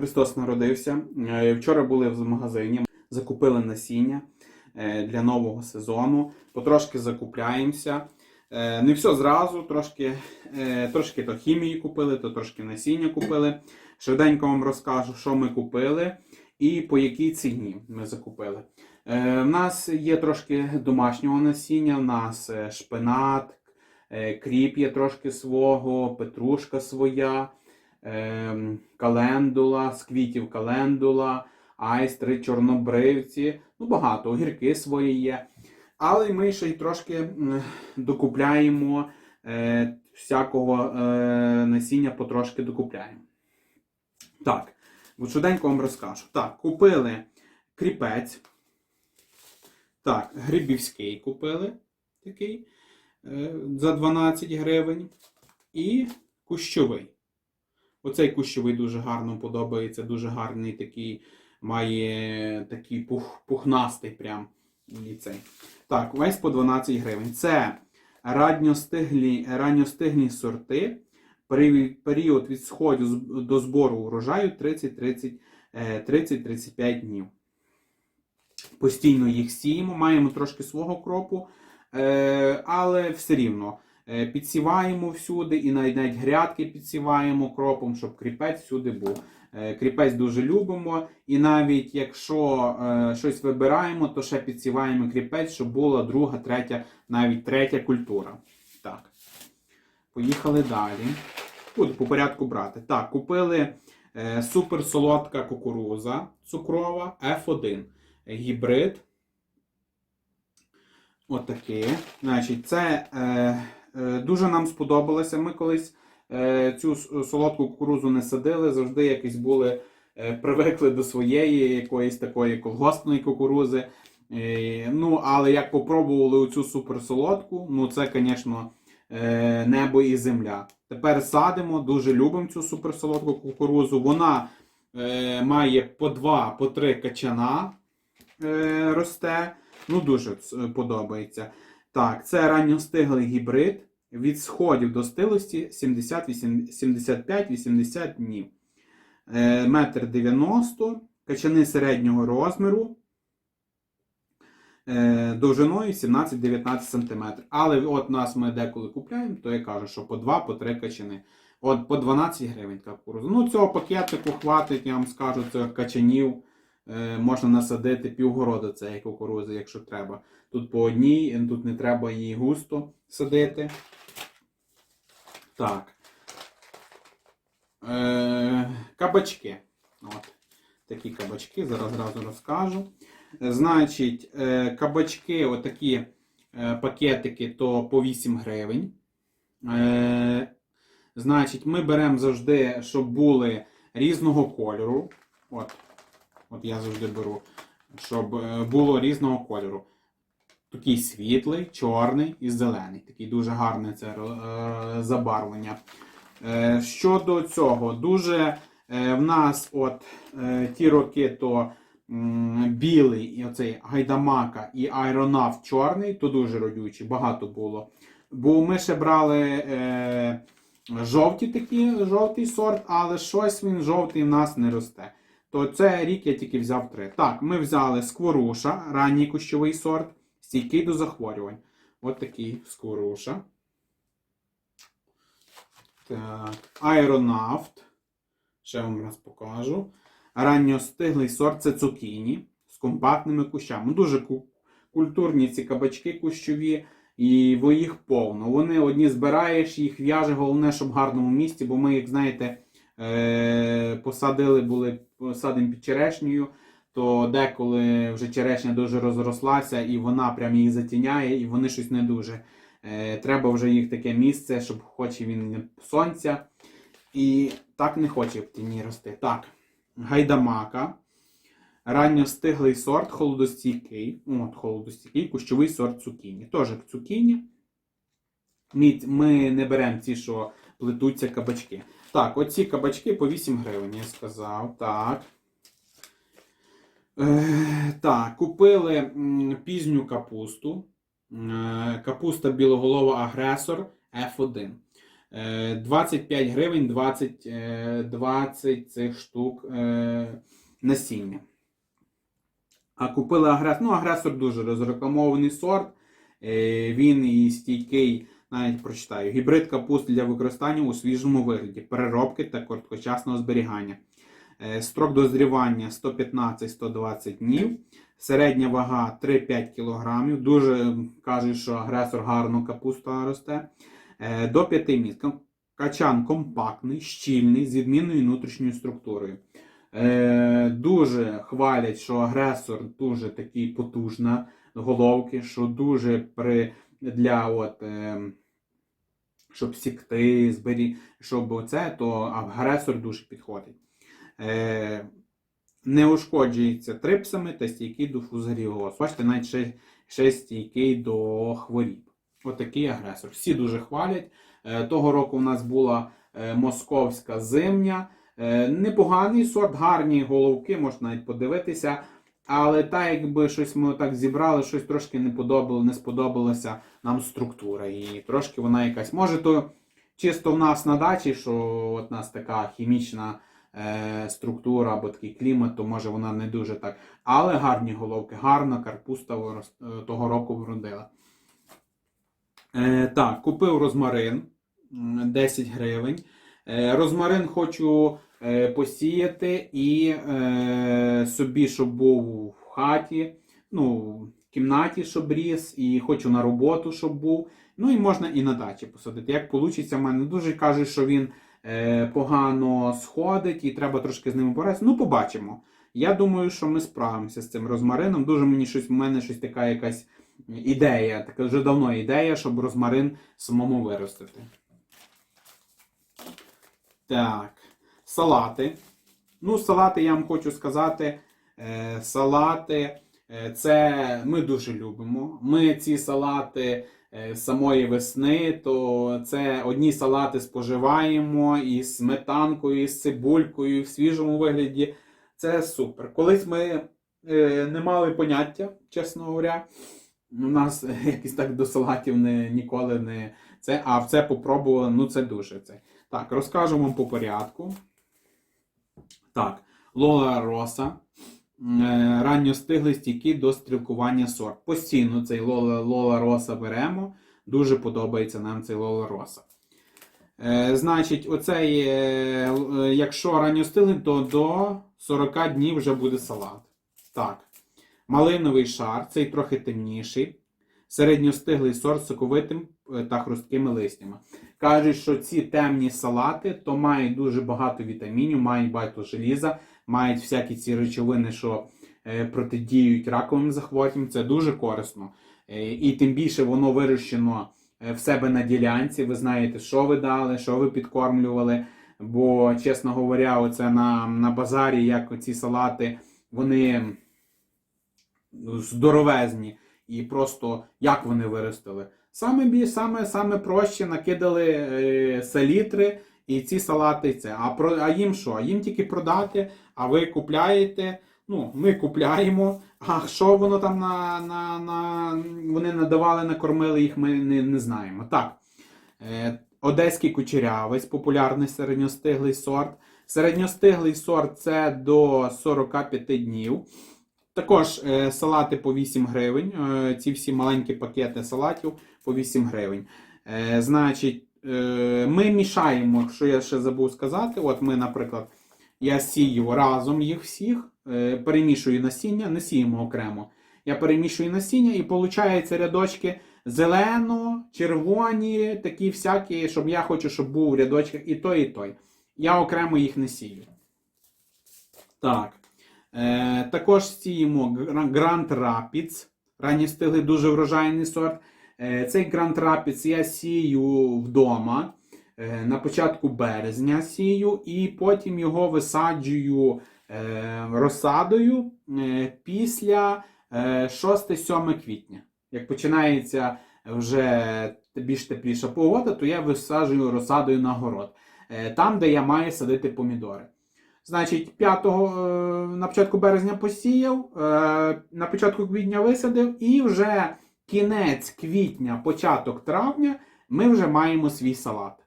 Христос народився. Е, Вчора були в магазині, закупили насіння е, для нового сезону. Потрошки закупляємося. Е, Не все зразу, трошки, трошки то хімії купили, то трошки насіння купили. Швиденько вам розкажу, що ми купили і по якій ціні ми закупили. В нас є трошки домашнього насіння, в нас шпинат, кріп є трошки свого, петрушка своя, календула, з квітів календула, айстри, чорнобривці, ну багато, огірки свої є. Але ми ще й трошки докупляємо е, всякого е, насіння потрошки докупляємо. Так, швиденько вам розкажу. Так, купили кріпець. Так, грибівський купили такий е, за 12 гривень. І кущовий. Оцей кущовий дуже гарно подобається, дуже гарний такий, має такий пух, пухнастий прям. І цей. Так, весь по 12 гривень. Це ранньостиглі, ранньостиглі сорти. Період від сходу до збору урожаю 30-30, е, 30-35 днів. Постійно їх сіємо, маємо трошки свого кропу, е, але все рівно підсіваємо всюди і навіть, навіть грядки підсіваємо кропом, щоб кріпець всюди був. Е, Кріпець дуже любимо, і навіть якщо е, щось вибираємо, то ще підсіваємо кріпець, щоб була друга, третя, навіть третя культура. Так. Поїхали далі. Буду по порядку брати. Так, купили е, суперсолодка кукуруза цукрова F1. Гібрид. Отакий. Значить, це е, е, дуже нам сподобалося. Ми колись е, цю солодку кукурузу не садили, завжди якось були е, привикли до своєї якоїсь такої колгоспної кукурузи. Е, ну, але як попробували оцю суперсолодку, ну це, звісно, е, небо і земля. Тепер садимо, дуже любимо цю суперсолодку кукурузу. Вона е, має по два, по три качана е, росте. Ну, дуже подобається. Так, це ранньостиглий гібрид. Від сходів до стилості 75-80 днів. Е, Метр 90, качани середнього розміру. Е, довжиною 17-19 см. Але от нас ми деколи купляємо, то я кажу, що по 2 по 3 качани. От по 12 гривень така кукуруза. Ну, цього пакетику хватить, я вам скажу, цих качанів. Е, можна насадити півгорода цієї кукурузи, якщо треба. Тут по одній, тут не треба її густо садити. Так. Е, кабачки. От. Такі кабачки, зараз зразу розкажу. Значить, е, кабачки, отакі е, пакетики, то по 8 гривень. Значить, ми беремо завжди, щоб були різного кольору. От. От я завжди беру, щоб е, було різного кольору. Такий світлий, чорний і зелений. Такий дуже гарне це е, забарвлення. Е, щодо цього, дуже в нас от ті роки, то білий, і оцей гайдамака і айронав чорний, то дуже родючий, багато було. Бо ми ще брали е, жовті такі, жовтий сорт, але щось він жовтий в нас не росте. То це рік я тільки взяв три. Так, ми взяли скворуша, ранній кущовий сорт, стійкий до захворювань. От такий скворуша. Так, аеронавт. Ще вам раз покажу. Ранньостиглий сорт це цукіні з компактними кущами. Дуже культурні ці кабачки кущові, і їх повно. Вони одні збираєш, їх в'яже, головне, щоб в гарному місці, бо ми, як знаєте, посадили, були посадимо під черешнею, то деколи вже черешня дуже розрослася, і вона прям її затіняє, і вони щось не дуже. Е, треба вже їх таке місце, щоб хоче він сонця. І так не хоче в тіні рости. Так, гайдамака. Ранньостиглий сорт, холодостійкий. От, холодостійкий, кущовий сорт цукіні. Теж цукіні. Ми не беремо ці, що плетуться кабачки. Так, оці кабачки по 8 гривень, я сказав. Так. Е, так, купили пізню капусту. Е, капуста білоголова агресор F1. Е, 25 гривень 20, е, 20 цих штук е, насіння. А купили агресор. Ну, агресор дуже розрекламований сорт. Е, Він і стійкий, навіть прочитаю, гібрид капусти для використання у свіжому вигляді, переробки та короткочасного зберігання. Е, Строк дозрівання 115-120 днів. Середня вага 3-5 кг. Дуже кажуть, що агресор гарно капуста росте. Е, До 5 місць. Качан компактний, щільний, з відмінною внутрішньою структурою. Е, Дуже хвалять, що агресор дуже такий потужна головки, що дуже при для от, е, щоб сікти, збері, щоб оце, то агресор дуже підходить. Е, не ушкоджується трипсами та стійкий до фузаріозу. Бачите, навіть ще, ще стійкий до хворіб. Отакий агресор. Всі дуже хвалять. Е, того року у нас була е, московська зимня. Е, непоганий сорт, гарні головки, можна навіть подивитися. Але так, якби щось ми так зібрали, щось трошки не подобало, не сподобалася нам структура. І трошки вона якась. Може, то чисто в нас на дачі, що от у нас така хімічна е, структура або такий клімат, то може вона не дуже так. Але гарні головки, гарна карпуста е, того року вродила. Е, так, купив розмарин 10 гривень. Е, розмарин хочу е, посіяти і е, собі, щоб був в хаті, ну, кімнаті, щоб ріс, і хочу на роботу, щоб був. Ну і можна і на дачі посадити. Як вийде, в мене дуже кажуть, що він е, погано сходить і треба трошки з ним боротися. Ну, побачимо. Я думаю, що ми справимося з цим розмарином. Дуже мені щось, в мене щось така якась ідея, така вже давно ідея, щоб розмарин самому виростити. Так, салати. Ну, салати я вам хочу сказати. Е, салати це ми дуже любимо. Ми ці салати е, самої весни, то це одні салати споживаємо із сметанкою, із цибулькою, в свіжому вигляді. Це супер. Колись ми е, не мали поняття, чесно говоря. У нас е, якось так до салатів не, ніколи не це, а в це попробували, ну це дуже це. Так, розкажу вам по порядку. Так, Лола Роса. Е, Ранньостиглий стійкий до стрілкування сорт. Постійно цей Лола, Лола Роса беремо. Дуже подобається нам цей Лола Роса. Е, значить, оцей, е, якщо ранньостиглий, то до 40 днів вже буде салат. Так. Малиновий шар, цей трохи темніший. Середньостиглий сорт з соковитим та хрусткими листями. Кажуть, що ці темні салати то мають дуже багато вітамінів, мають багато желіза, мають всякі ці речовини, що е, протидіють раковим захворюванням. Це дуже корисно. Е, і тим більше воно вирощено е, в себе на ділянці. Ви знаєте, що ви дали, що ви підкормлювали. Бо, чесно говоря, оце на, на базарі, як ці салати, вони здоровезні. І просто як вони виростили. Саме саме, саме проще накидали селітри і ці салати. Це. А, про, а їм що? А їм тільки продати, а ви купляєте. Ну, ми купляємо. А що воно там на, на, на вони надавали, накормили їх, ми не, не знаємо. Так. Е, Одеський кучерявець, популярний середньостиглий сорт. Середньостиглий сорт це до 45 днів. Також е, салати по 8 гривень. Е, ці всі маленькі пакети салатів по 8 гривень. Е, значить, ми мішаємо, що я ще забув сказати. От ми, наприклад, я сію разом їх всіх, е, перемішую насіння, не сіємо окремо. Я перемішую насіння і виходить рядочки зелено, червоні, такі всякі, щоб я хочу, щоб був в рядочках і той, і той. Я окремо їх не сію. Так. Е, також сіємо Grand Rapids. Ранні стигли дуже врожайний сорт. Е, цей Grand Rapids я сію вдома. Е, на початку березня сію, і потім його висаджую е, розсадою після е, 6-7 квітня. Як починається вже більш тепліша погода, то я висаджую розсадою на город. Там, де я маю садити помідори. Значить, 5 е, на початку березня посіяв, на початку квітня висадив, і вже кінець квітня, початок травня ми вже маємо свій салат.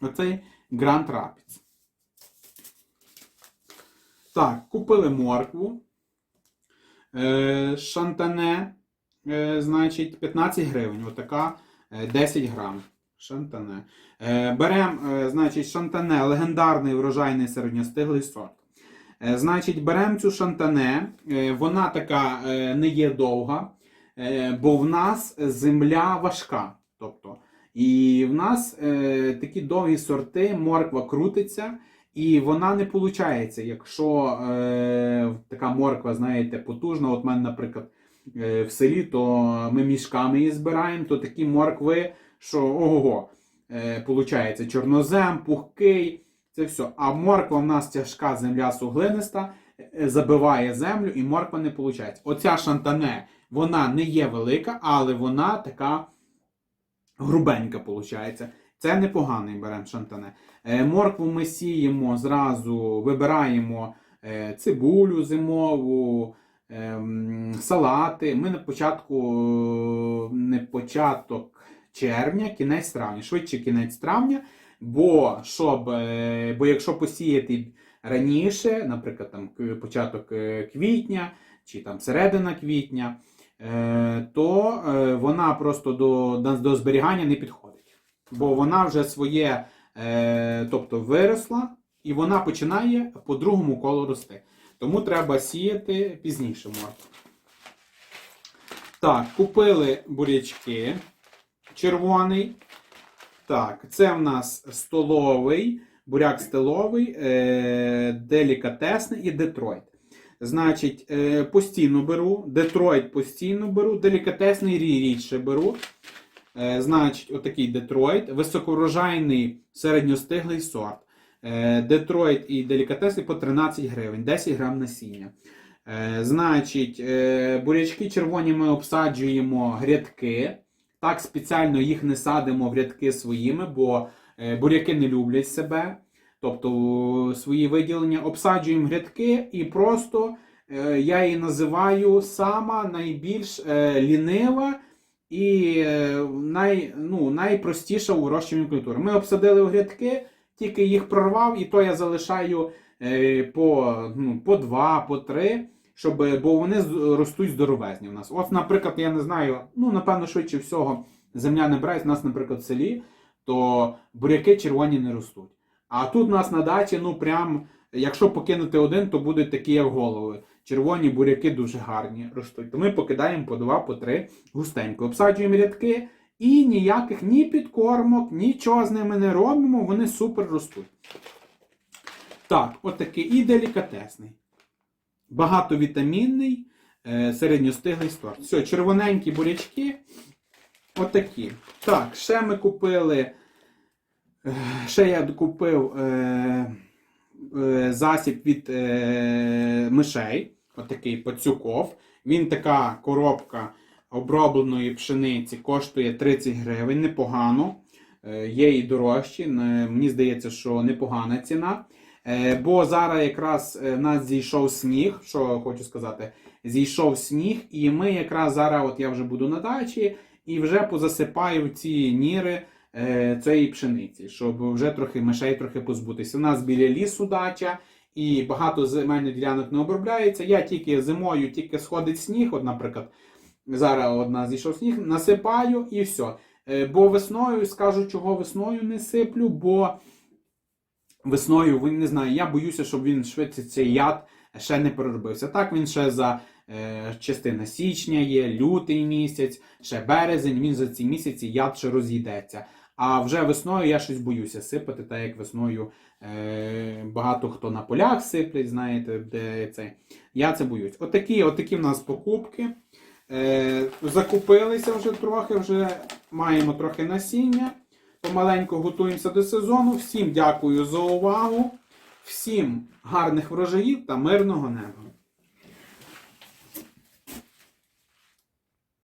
Оцей Grand Rapids. Так, купили моркву. Е, шантане, е, значить, 15 гривень. Отака е, 10 грам. Шантане. Е, беремо, е, значить, шантане, легендарний врожайний середньостиглий сорт. Е, значить, беремо цю шантане, е, вона така е, не є довга, е, бо в нас земля важка. Тобто, і в нас е, такі довгі сорти, морква крутиться, і вона не виходить, якщо е, така морква, знаєте, потужна. От в мене, наприклад, е, в селі, то ми мішками її збираємо, то такі моркви, що ого-го, е, чорнозем, пухкий, це все. А морква в нас тяжка земля суглиниста, е, забиває землю, і морква не виходить. Оця шантане, вона не є велика, але вона така грубенька виходить. Це непоганий беремо шантане. Е, Моркву ми сіємо зразу, вибираємо е, цибулю зимову, ем, салати. Ми на початку, е, не початок червня, кінець травня, швидше кінець травня. Бо щоб, е, бо якщо посіяти раніше, наприклад, там початок е, квітня чи там середина квітня, е, то е, вона просто до, до, зберігання не підходить. Бо вона вже своє, тобто виросла, і вона починає по другому колу рости. Тому треба сіяти пізніше моркву. Так, купили бурячки червоний. Так, це в нас столовий, буряк столовий, е, делікатесний і Детройт. Значить, е, постійно беру, Детройт постійно беру, делікатесний рі- рідше беру. Е, значить, отакий Детройт, високорожайний середньостиглий сорт. Детройт і делікатесний по 13 гривень, 10 грам насіння. Значить, бурячки червоні ми обсаджуємо грядки. Так спеціально їх не садимо в рядки своїми, бо буряки не люблять себе. Тобто свої виділення обсаджуємо грядки і просто е, я її називаю сама найбільш е, лінива і е, най, ну, найпростіша у вирощуванні культури. Ми обсадили грядки, тільки їх прорвав, і то я залишаю е, по, ну, по два, по три. Щоб, бо вони ростуть здоровезні в нас. От, наприклад, я не знаю, ну, напевно, швидше всього, земля не брається, у нас, наприклад, в селі, то буряки червоні не ростуть. А тут у нас на дачі, ну прям, якщо покинути один, то будуть такі, як голови. Червоні буряки дуже гарні ростуть. То ми покидаємо по два, по три густенько. Обсаджуємо рядки і ніяких ні підкормок, нічого з ними не робимо, вони супер ростуть. Так, от і делікатесний. Багатовітамінний, е, середньостиглий сорт. Все, червоненькі бурячки. Отакі. Так, ще ми купили. Е, Ще я купив е, е, засіб від е, мишей. Отакий пацюков. Він така коробка обробленої пшениці коштує 30 гривень. Непогано. Е, є і дорожчі. Мені здається, що непогана ціна. Е, Бо зараз якраз в нас зійшов сніг, що хочу сказати, зійшов сніг, і ми якраз зараз, от я вже буду на дачі, і вже позасипаю ці ніри цієї пшениці, щоб вже трохи мишей трохи позбутися. У нас біля лісу дача, і багато земельних ділянок не обробляється. Я тільки зимою, тільки сходить сніг, от, наприклад, зараз одна зійшов сніг, насипаю і все. Е, Бо весною скажу, чого весною не сиплю, бо весною, не знаю, я боюся, щоб він швидше цей яд ще не переробився. Так він ще за е, частина січня є, лютий місяць, ще березень, він за ці місяці яд ще розійдеться. А вже весною я щось боюся сипати, так як весною е, багато хто на полях сиплять, знаєте, де це. Я це боюсь. Отакі, отакі в нас покупки. Е, закупилися вже трохи, вже маємо трохи насіння. Помаленьку готуємося до сезону. Всім дякую за увагу. Всім гарних врожаїв та мирного неба.